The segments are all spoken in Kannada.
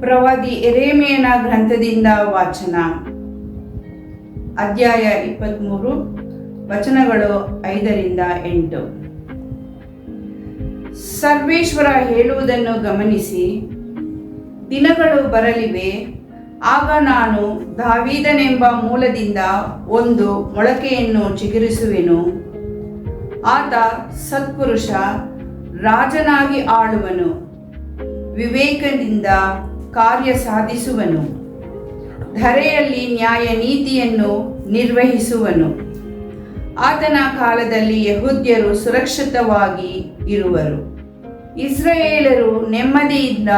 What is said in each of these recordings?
ಪ್ರವಾದಿ ಎರೇಮೇನ ಗ್ರಂಥದಿಂದ ವಾಚನ. ಅಧ್ಯಾಯ ಇಪ್ಪತ್ತ್ಮೂರು ವಚನಗಳು ಐದರಿಂದ ಎಂಟು. ಸರ್ವೇಶ್ವರ ಹೇಳುವುದನ್ನು ಗಮನಿಸಿ. ದಿನಗಳು ಬರಲಿವೆ, ಆಗ ನಾನು ದಾವೀದನೆಂಬ ಮೂಲದಿಂದ ಒಂದು ಮೊಳಕೆಯನ್ನು ಚಿಗುರಿಸುವೆನು. ಆತ ಸತ್ಪುರುಷ, ರಾಜನಾಗಿ ಆಳುವನು. ವಿವೇಕದಿಂದ ಕಾರ್ಯ ಸಾಧಿಸುವನು. ಧರೆಯಲ್ಲಿ ನ್ಯಾಯ ನೀತಿಯನ್ನು ನಿರ್ವಹಿಸುವನು. ಆತನ ಕಾಲದಲ್ಲಿ ಯಹೂದ್ಯರು ಸುರಕ್ಷಿತವಾಗಿ ಇರುವರು. ಇಸ್ರಾಯೇಲರು ನೆಮ್ಮದಿಯಿಂದ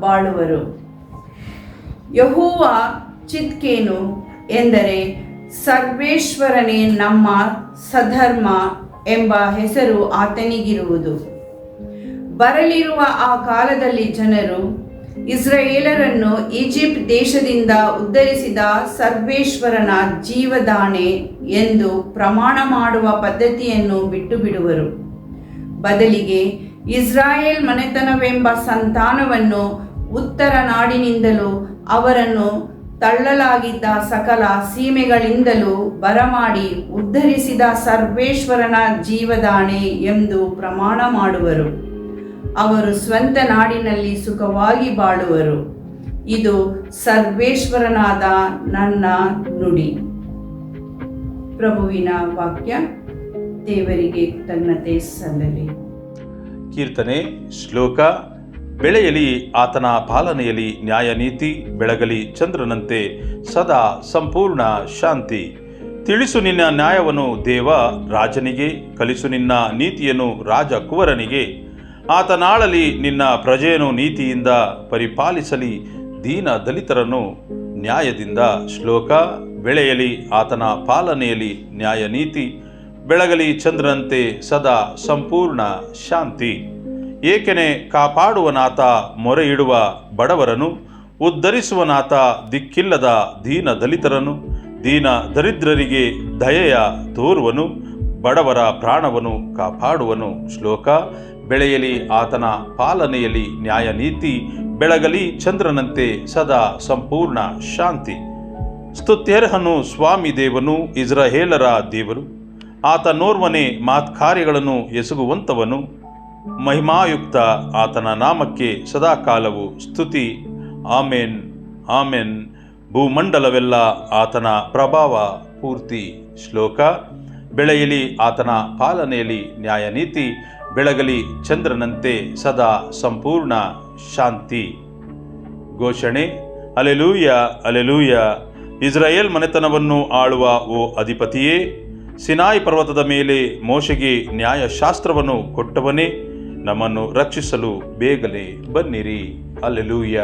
ಬಾಳುವರು. ಯಹೂವ ಚಿತ್ಕೇನು ಎಂದರೆ, ಸರ್ವೇಶ್ವರನೇ ನಮ್ಮ ಸಧರ್ಮ ಎಂಬ ಹೆಸರು ಆತನಿಗಿರುವುದು. ಬರಲಿರುವ ಆ ಕಾಲದಲ್ಲಿ ಜನರು ಇಸ್ರಾಯೇಲರನ್ನು ಈಜಿಪ್ಟ್ ದೇಶದಿಂದ ಉದ್ಧರಿಸಿದ ಸರ್ವೇಶ್ವರನ ಜೀವದಾಣೆ ಎಂದು ಪ್ರಮಾಣ ಮಾಡುವ ಪದ್ಧತಿಯನ್ನು ಬಿಟ್ಟು ಬಿಡುವರು ಬದಲಿಗೆ ಇಸ್ರಾಯೇಲ್ ಮನೆತನವೆಂಬ ಸಂತಾನವನ್ನು ಉತ್ತರ ನಾಡಿನಿಂದಲೂ ಅವರನ್ನು ತಳ್ಳಲಾಗಿದ್ದ ಸಕಲ ಸೀಮೆಗಳಿಂದಲೂ ಬರಮಾಡಿ ಉದ್ಧರಿಸಿದ ಸರ್ವೇಶ್ವರನ ಜೀವದಾಣೆ ಎಂದು ಪ್ರಮಾಣ ಮಾಡುವರು. ಅವರು ಸ್ವಂತ ನಾಡಿನಲ್ಲಿ ಸುಖವಾಗಿ ಬಾಳುವರು. ಇದು ಸರ್ವೇಶ್ವರನಾದ ನನ್ನ ನುಡಿ. ಪ್ರಭುವಿನ ವಾಕ್ಯ, ದೇವರಿಗೆ ತನ್ನತೆ ಸಲ್ಲಲಿ. ಕೀರ್ತನೆ, ಶ್ಲೋಕ, ಬೆಳೆಯಲಿ ಆತನ ಪಾಲನೆಯಲ್ಲಿ ನ್ಯಾಯ ನೀತಿ ಬೆಳಗಲಿ ಚಂದ್ರನಂತೆ ಸದಾ ಸಂಪೂರ್ಣ ಶಾಂತಿ. ತಿಳಿಸು ನಿನ್ನ ನ್ಯಾಯವನ್ನು ದೇವ ರಾಜನಿಗೆ, ಕಲಿಸು ನಿನ್ನ ನೀತಿಯನ್ನು ರಾಜ ಕುವರನಿಗೆ ಆತನಾಳಲಿ ನಿನ್ನ ಪ್ರಜೆಯನ್ನು ನೀತಿಯಿಂದ ಪರಿಪಾಲಿಸಲಿ. ದೀನ ದಲಿತರನ್ನು ನ್ಯಾಯದಿಂದ. ಶ್ಲೋಕ, ಬೆಳೆಯಲಿ ಆತನ ಪಾಲನೆಯಲ್ಲಿ ನ್ಯಾಯ ನೀತಿ ಬೆಳಗಲಿ ಚಂದ್ರನಂತೆ ಸದಾ ಸಂಪೂರ್ಣ ಶಾಂತಿ. ಏಕೆನೆ ಕಾಪಾಡುವನಾತ ಮೊರೆ ಇಡುವ ಬಡವರನು, ಉದ್ಧರಿಸುವನಾತ ದಿಕ್ಕಿಲ್ಲದ ದೀನ ದಲಿತರನು, ದೀನ ದರಿದ್ರರಿಗೆ ದಯೆಯ ತೋರುವನು, ಬಡವರ ಪ್ರಾಣವನ್ನು ಕಾಪಾಡುವನು. ಶ್ಲೋಕ ಬೆಳೆಯಲಿ ಆತನ ಪಾಲನೆಯಲ್ಲಿ ನ್ಯಾಯ ನೀತಿ ಬೆಳಗಲಿ ಚಂದ್ರನಂತೆ ಸದಾ ಸಂಪೂರ್ಣ ಶಾಂತಿ. ಸ್ತುತ್ಯರ್ಹನು ಸ್ವಾಮಿ ದೇವನು ಇಸ್ರಹೇಲರ ದೇವರು. ಆತ ಮಾತ್ ಮಾತ್ಕಾರ್ಯಗಳನ್ನು ಎಸಗುವಂತವನು ಮಹಿಮಾಯುಕ್ತ ಆತನ ನಾಮಕ್ಕೆ ಸದಾಕಾಲವು ಸ್ತುತಿ. ಆಮೇನ್, ಆಮೆನ್. ಭೂಮಂಡಲವೆಲ್ಲ ಆತನ ಪ್ರಭಾವ ಪೂರ್ತಿ ಶ್ಲೋಕ. ಬೆಳೆಯಲಿ ಆತನ ಪಾಲನೆಯಲ್ಲಿ ನ್ಯಾಯ ನೀತಿ ಬೆಳಗಲಿ ಚಂದ್ರನಂತೆ ಸದಾ ಸಂಪೂರ್ಣ ಶಾಂತಿ. ಘೋಷಣೆ ಅಲೆಲೂಯ ಅಲೆಲೂಯ ಇಸ್ರಾಯೇಲ್ ಮನೆತನವನ್ನು ಆಳುವ ಓ ಅಧಿಪತಿಯೇ, ಸಿನಾಯಿ ಪರ್ವತದ ಮೇಲೆ ಮೋಶೆಗೆ ನ್ಯಾಯಶಾಸ್ತ್ರವನ್ನು ಕೊಟ್ಟವನೇ, ನಮ್ಮನ್ನು ರಕ್ಷಿಸಲು ಬೇಗನೆ ಬನ್ನಿರಿ. ಅಲೆಲೂಯ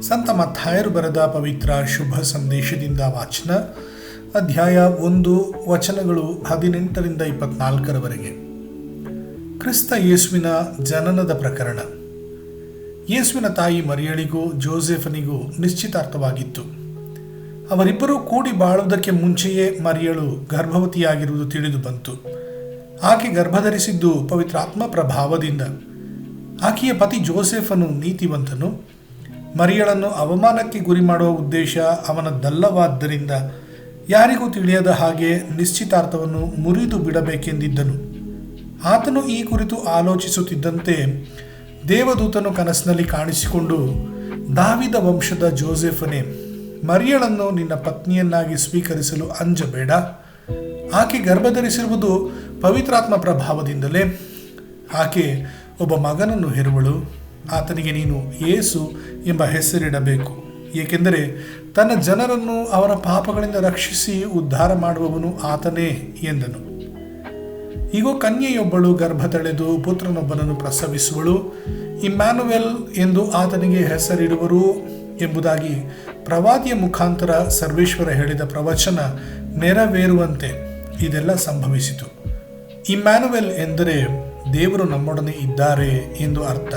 ಸಂತ ಮತ್ತಾಯರು ಬರೆದ ಪವಿತ್ರ ಶುಭ ಸಂದೇಶದಿಂದ ವಾಚನ ಅಧ್ಯಾಯ ಒಂದು, ವಚನಗಳು ಹದಿನೆಂಟರಿಂದ ಇಪ್ಪತ್ನಾಲ್ಕರವರೆಗೆ. ಕ್ರಿಸ್ತ ಯೇಸುವಿನ ಜನನದ ಪ್ರಕರಣ. ಯೇಸುವಿನ ತಾಯಿ ಮರಿಯಳಿಗೂ ಜೋಸೆಫನಿಗೂ ನಿಶ್ಚಿತಾರ್ಥವಾಗಿತ್ತು. ಅವರಿಬ್ಬರೂ ಕೂಡಿ ಬಾಳುವುದಕ್ಕೆ ಮುಂಚೆಯೇ ಮರಿಯಳು ಗರ್ಭವತಿಯಾಗಿರುವುದು ತಿಳಿದು ಬಂತು. ಆಕೆ ಗರ್ಭಧರಿಸಿದ್ದು ಪವಿತ್ರಾತ್ಮ ಪ್ರಭಾವದಿಂದ ಆಕೆಯ ಪತಿ ಜೋಸೆಫನು ನೀತಿವಂತನು. ಮರಿಯಳನ್ನು ಅವಮಾನಕ್ಕೆ ಗುರಿ ಮಾಡುವ ಉದ್ದೇಶ ಅವನದ್ದಲ್ಲವಾದ್ದರಿಂದ ಯಾರಿಗೂ ತಿಳಿಯದ ಹಾಗೆ ನಿಶ್ಚಿತಾರ್ಥವನ್ನು ಮುರಿದು ಬಿಡಬೇಕೆಂದಿದ್ದನು. ಆತನು ಈ ಕುರಿತು ಆಲೋಚಿಸುತ್ತಿದ್ದಂತೆ ದೇವದೂತನು ಕನಸಿನಲ್ಲಿ ಕಾಣಿಸಿಕೊಂಡು, ದಾವಿದ ವಂಶದ ಜೋಸೆಫನೇ, ಮರಿಯಳನ್ನು ನಿನ್ನ ಪತ್ನಿಯನ್ನಾಗಿ ಸ್ವೀಕರಿಸಲು ಅಂಜಬೇಡ. ಆಕೆ ಗರ್ಭಧರಿಸಿರುವುದು ಪವಿತ್ರಾತ್ಮ ಪ್ರಭಾವದಿಂದಲೇ. ಆಕೆ ಒಬ್ಬ ಮಗನನ್ನು ಹೆರುವಳು. ಆತನಿಗೆ ನೀನು ಏಸು ಎಂಬ ಹೆಸರಿಡಬೇಕು. ಏಕೆಂದರೆ ತನ್ನ ಜನರನ್ನು ಅವರ ಪಾಪಗಳಿಂದ ರಕ್ಷಿಸಿ ಉದ್ಧಾರ ಮಾಡುವವನು ಆತನೇ ಎಂದನು. ಈಗ ಕನ್ಯೆಯೊಬ್ಬಳು ಗರ್ಭ ತಳೆದು ಪುತ್ರನೊಬ್ಬನನ್ನು ಪ್ರಸವಿಸುವಳು. ಇಮ್ಯಾನುವೆಲ್ ಎಂದು ಆತನಿಗೆ ಹೆಸರಿಡುವರು ಎಂಬುದಾಗಿ ಪ್ರವಾದಿಯ ಮುಖಾಂತರ ಸರ್ವೇಶ್ವರ ಹೇಳಿದ ಪ್ರವಚನ ನೆರವೇರುವಂತೆ ಇದೆಲ್ಲ ಸಂಭವಿಸಿತು. ಇಮ್ಯಾನುವೆಲ್ ಎಂದರೆ ದೇವರು ನಮ್ಮೊಡನೆ ಇದ್ದಾರೆ ಎಂದು ಅರ್ಥ.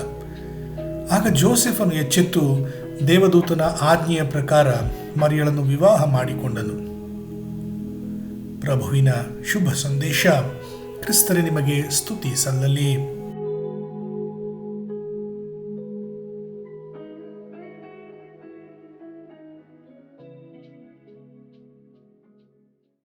ಆಗ ಜೋಸೆಫನು ಎಚ್ಚೆತ್ತು ದೇವದೂತನ ಆಜ್ಞೆಯ ಪ್ರಕಾರ ಮರಿಯಳನ್ನು ವಿವಾಹ ಮಾಡಿಕೊಂಡನು. ಪ್ರಭುವಿನ ಶುಭ ಸಂದೇಶ ಕ್ರಿಸ್ತರೇ ನಿಮಗೆ ಸ್ತುತಿ ಸಲ್ಲಲಿ.